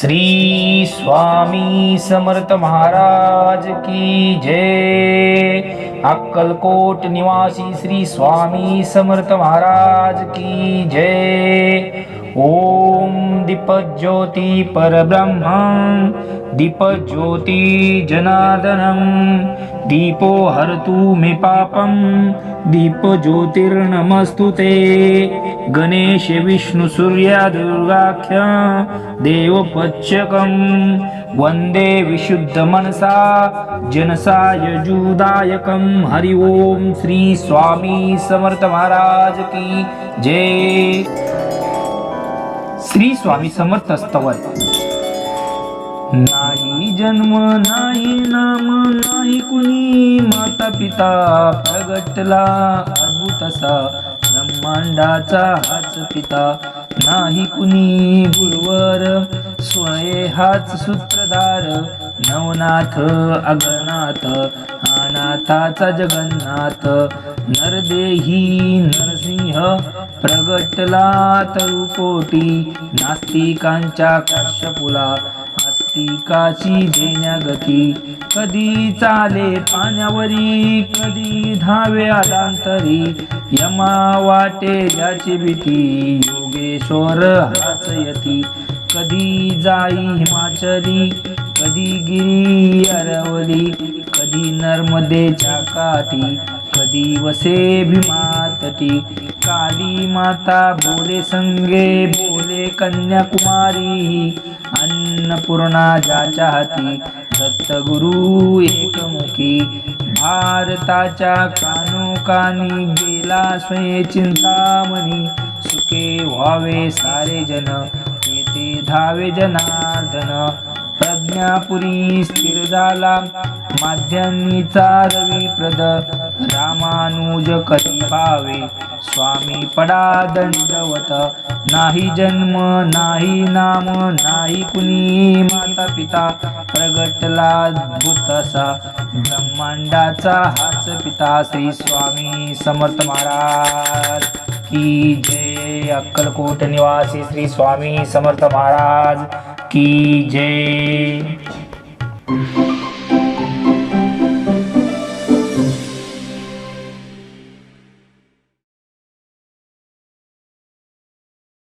श्री स्वामी समर्थ महाराज की जय। अक्कलकोट निवासी श्री स्वामी समर्थ महाराज की जय। ओम दीपज्योती परब्रह्म दीपज्योती जनार्दनम दीपो हरतु मे पापम दीप ज्योतिर्नमस्तु ते गणेश विष्णु सूर्या दुर्गाख्य देवपच्यकं वन्दे विशुद्ध मनसा जनसायजुदायकं हरि ओम श्री स्वामी समर्थ महाराज की जय। श्री स्वामी समर्थ स्तवन नाही जन्म नाही नाम नाही कुणी माता पिता प्रगटला अद्भुत असा. ब्रह्मांडाचा हाच पिता. नाही कुणी गुरुवर. स्वये हाच सूत्रधार. नवनाथ अगनाथ. अनाथाचा जगन्नाथ. नरदेही नरसिंह. प्रगटला तरुकोटी. नास्तिकांच्या कश्यपुला. आस्तिकाची देण्या गती. कधी चाले पाण्यावरी कधी धावे आदांतरी यमा वाटे ज्याची भीती योगेश्वर हाच यती. कधी जाई हिमाचली कधी गिरी अरवली. कधी नर्मदेच्या काठी कधी वसे भीमातटी काली माता बोले संगे बोले कन्याकुमारी अन्नपूर्णा ज्याच्या हाती दत्तगुरु एकमुखी भारताच्या कानोकानी गेला स्वये चिंतामणी सुखे व्हावे सारे जन येथे धावे जनार्दन प्रज्ञापुरी स्थिर झाला रवी प्रद रामानुज कधी भावे स्वामी पडा दंडवत नाही जन्म नाही नाम नाही कुणी माता पिता प्रगटला भूतसा ब्रह्मांडाचा हाच पिता श्री स्वामी समर्थ महाराज. की जय अक्कलकोट निवासी श्री स्वामी समर्थ महाराज. की जय.